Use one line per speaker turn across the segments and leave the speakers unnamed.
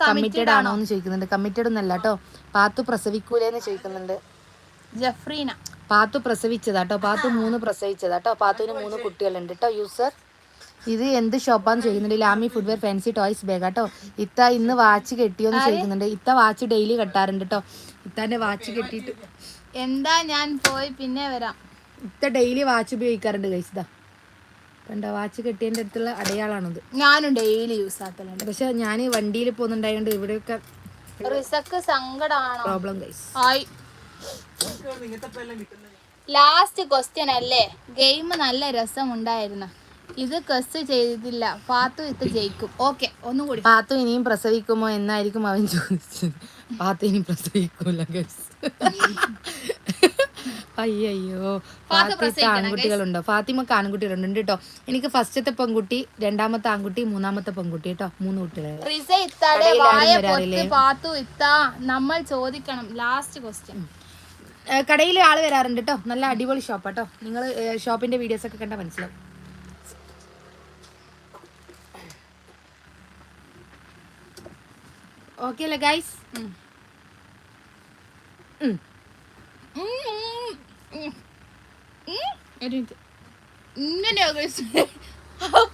Committed ആണോ എന്ന് ചോദിക്കുന്നുണ്ട്. കമ്മിറ്റഡ് ഒന്നല്ല കേട്ടോ. പാത്തു പ്രസവിക്കൂലെന്ന് ചോദിക്കുന്നുണ്ട്.
ജഫ്രീന.
പാത്തു പ്രസവിച്ചതാട്ടോ പാത്തു മൂന്ന് പ്രസവിച്ചതാട്ടോ പാത്തുവിന് മൂന്ന് കുട്ടികളുണ്ട് കേട്ടോ യൂസർ. ഇത് എന്ത് ഷോപ്പാന്ന് ചോദിക്കുന്നുണ്ട്. ലാമി ഫുഡ്വെയർ ഫാൻസി ടോയ്സ് ബാഗ് കേട്ടോ. ഇത്ത ഇന്ന് വാച്ച് കെട്ടിയോന്ന് ചോദിക്കുന്നുണ്ട്. ഇത്ത വാച്ച് ഡെയിലി കെട്ടാറുണ്ട് കേട്ടോ. ഇത്തന്റെ വാച്ച് കെട്ടിയിട്ട്.
എന്താ ഞാൻ പോയി പിന്നെ വരാം.
ഇത്ത ഡെയിലി വാച്ച് ഉപയോഗിക്കാറുണ്ട് കഴിച്ചതാ കണ്ടോ വാച്ച് കെട്ടിയതിന്റെ അടുത്തുള്ള അടയാളാണത്.
ഞാനും ഡെയിലി യൂസ് ആക്കലുണ്ട്.
പക്ഷെ ഞാൻ വണ്ടിയിൽ പോകുന്നുണ്ടായതുകൊണ്ട് ഇവിടെയൊക്കെ
റിസക്ക് സങ്കടാണോ?
പ്രോബ്ലം ഗൈസ്
ആയി. ലാസ്റ്റ് ക്വസ്റ്റ്യൻ അല്ലേ? ഗെയിം നല്ല രസം രസമുണ്ടായിരുന്നു. ഇത് ക്വസ്റ്റ് ചെയ്തില്ല. പാത്തു ഇത് ജയിക്കും. ഓക്കെ ഒന്നും കൂടി.
പാത്തു ഇനിയും പ്രസവിക്കുമോ എന്നായിരിക്കും അവൻ ചോദിച്ചത്. പാത്തു ഇനി പ്രസവിക്കൂല ഗൈസ് അയ്യോ ഫാത്തിമക്ക് ആൺകുട്ടികളുണ്ടോ? ഫാത്തിമക്ക് ആൺകുട്ടികളുണ്ട് കേട്ടോ. എനിക്ക് ഫസ്റ്റത്തെ പെൺകുട്ടി രണ്ടാമത്തെ ആൺകുട്ടി മൂന്നാമത്തെ പെൺകുട്ടി കേട്ടോ. മൂന്ന് കുട്ടികളെ.
ഇത്ത നമ്മൾ ചോദിക്കണം. ലാസ്റ്റ് ക്വസ്റ്റ്യൻ
കടയിൽ ആൾ വരാറുണ്ട് കേട്ടോ. നല്ല അടിപൊളി ഷോപ്പ് കേട്ടോ നിങ്ങൾ ഷോപ്പിന്റെ വീഡിയോസ് ഒക്കെ കണ്ടാൽ മനസ്സിലാവും. ഓക്കെ അല്ലേ ഗൈസ്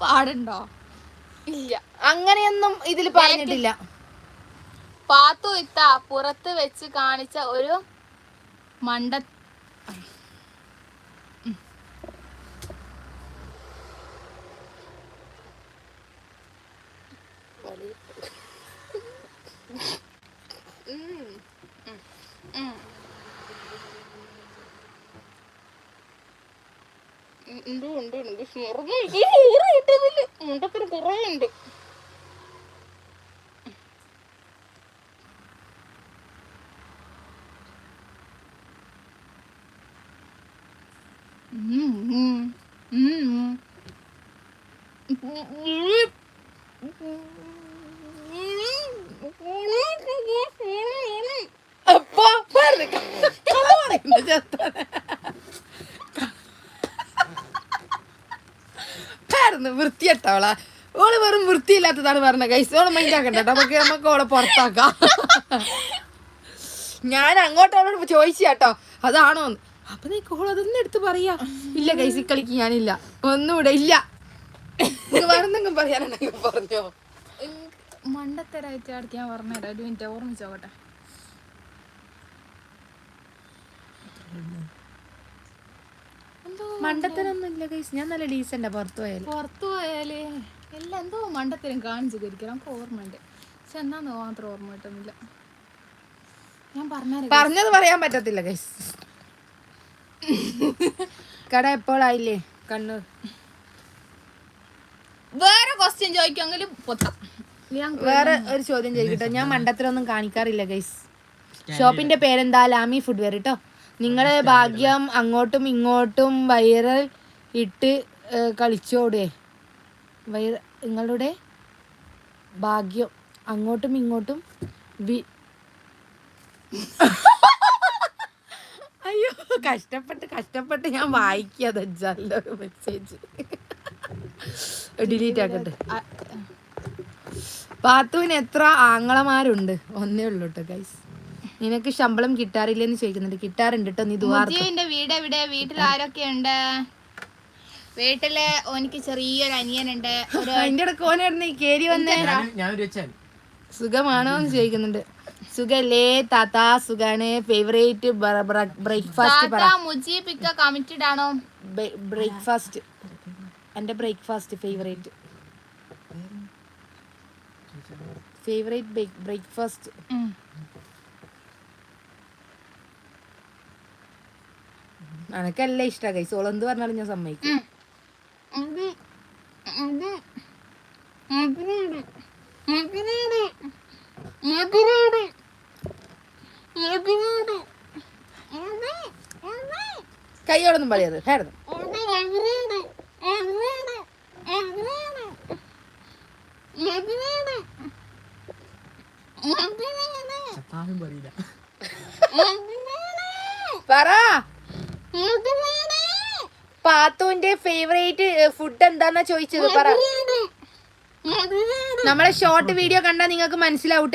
പാടുണ്ടോ?
ഇല്ല. അങ്ങനെയൊന്നും ഇതിൽ പറഞ്ഞിട്ടില്ല.
പാത്തു ഇത്ത പുറത്ത് വെച്ച് കാണിച്ച ഒരു മണ്ട ഉണ്ട് ഉണ്ട് ഉണ്ട്. മറന്നു ഈ ഊറ് കിട്ടുന്നില്ല മുണ്ടത്തിന് കുറേ ഉണ്ട്.
അപ്പൊ പറഞ്ഞ് കഥ ആയിരുന്നു വൃത്തിയട്ടവളാ ഓൾ വെറും വൃത്തിയില്ലാത്തതാണ് പറഞ്ഞ കൈസ് ഓളെ മൈൻഡാക്കണ്ട നമുക്ക് നമുക്ക് ഓളെ പുറത്താക്കാം. ഞാൻ അങ്ങോട്ട് അവളോട് ചോദിച്ചു കേട്ടോ. അതാണോ അപ്പൊ നീ കോൾ അതൊന്നും എടുത്ത് പറയാ. ഇല്ല കൈസി കളിക്ക് ഞാനില്ല. ഒന്നുകൂടെ ഇല്ല. വേറെന്തെങ്കിലും പറയാനുണ്ടെങ്കിൽ പറഞ്ഞോ?
മണ്ടത്തരായിട്ട് അടുത്ത് ഞാൻ പറഞ്ഞുതരാം ഒരു മിനിറ്റ് ഓർമ്മിച്ചോട്ടെ
മണ്ടത്തരൊന്നും ഇല്ല കൈസ് ഞാൻ നല്ല ഡീസെന്റാ പുറത്തു പോയാലും.
പുറത്തു പോയാലേ. എല്ലാം എന്തോ മണ്ടത്തരം കാണിച്ചു തരിക്കണം നമുക്ക് ഓർമ്മയുണ്ട്. പക്ഷെ എന്നാന്ന് മാത്രം ഓർമ്മ കിട്ടുന്നില്ല. ഞാൻ പറഞ്ഞു
പറഞ്ഞത് പറയാൻ പറ്റത്തില്ല ഗൈസ് കട എപ്പോഴായില്ലേ കണ്ണൂർ.
വേറെ ക്വസ്റ്റ്യൻ ചോദിക്കുമെങ്കിലും പൊത്താം.
വേറെ ഒരു ചോദ്യം ചോദിക്കട്ടോ? ഞാൻ മണ്ടത്തിലൊന്നും കാണിക്കാറില്ല ഗൈസ് ഷോപ്പിന്റെ പേരെന്താ? ലാമി ഫുഡ്വെയർ കേട്ടോ നിങ്ങളെ ഭാഗ്യം അങ്ങോട്ടും ഇങ്ങോട്ടും വൈറൽ ഇട്ട് കളിച്ചോടേ. വൈറ നിങ്ങളുടെ ഭാഗ്യം അങ്ങോട്ടും ഇങ്ങോട്ടും വി അയ്യോ കഷ്ടപ്പെട്ട് കഷ്ടപ്പെട്ട് ഞാൻ വായിക്കാതെ ഒരു മെസ്സേജ് ഡിലീറ്റ് ആക്കട്ടെ. പാത്തുവിന് എത്ര ആങ്ങളമാരുണ്ട്? ഒന്നേ ഉള്ളൂട്ടോ ഗൈസ് നിനക്ക് ശമ്പളം കിട്ടാറില്ലെന്ന് ചോദിക്കുന്നുണ്ട്. കിട്ടാറുണ്ട് കേട്ടോ നീ
വീട് എവിടെ? വീട്ടിൽ ആരൊക്കെ ഉണ്ട് വീട്ടിൽ ഓനിക്ക് ചെറിയൊരു അനിയനുണ്ട്.
അതിന്റെ ഇടയ്ക്ക് ഓനായിരുന്നു ഈ കേരി വന്നേ? സുഖമാണോ എന്ന് ചോദിക്കുന്നുണ്ട്. സുഖല്ലേ താത്ത? സുഖാണ്. ഫേവറേറ്റ് ബ്രേക്ക്ഫാസ്റ്റ് പറ.
താത്ത മുജീബ് ഇക്ക കമ്മിറ്റഡ് ആണോ?
ബ്രേക്ക്ഫാസ്റ്റ് എന്റെ ബ്രേക്ക്ഫാസ്റ്റ് ഫേവറേറ്റ് ഫേവറേറ്റ് ബ്രേക്ക്ഫാസ്റ്റ്
ഉം.
എനക്കല്ല ഇഷ്ടാ. കൈസ് ഓളെന്ത് പറഞ്ഞാലും ഞാൻ സമ്മതിക്കും. കൈയോടൊന്നും പറയാത് ഹേർന്നു
പറയില്ല.
പറ. പാത്തുവിന്റെ ഫേവറേറ്റ് ഫുഡ് എന്താന്നാ ചോദിച്ചത് പറ. നമ്മളെ ഷോർട്ട് വീഡിയോ കണ്ടാൽ നിങ്ങൾക്ക് മനസ്സിലാവട്ടെ.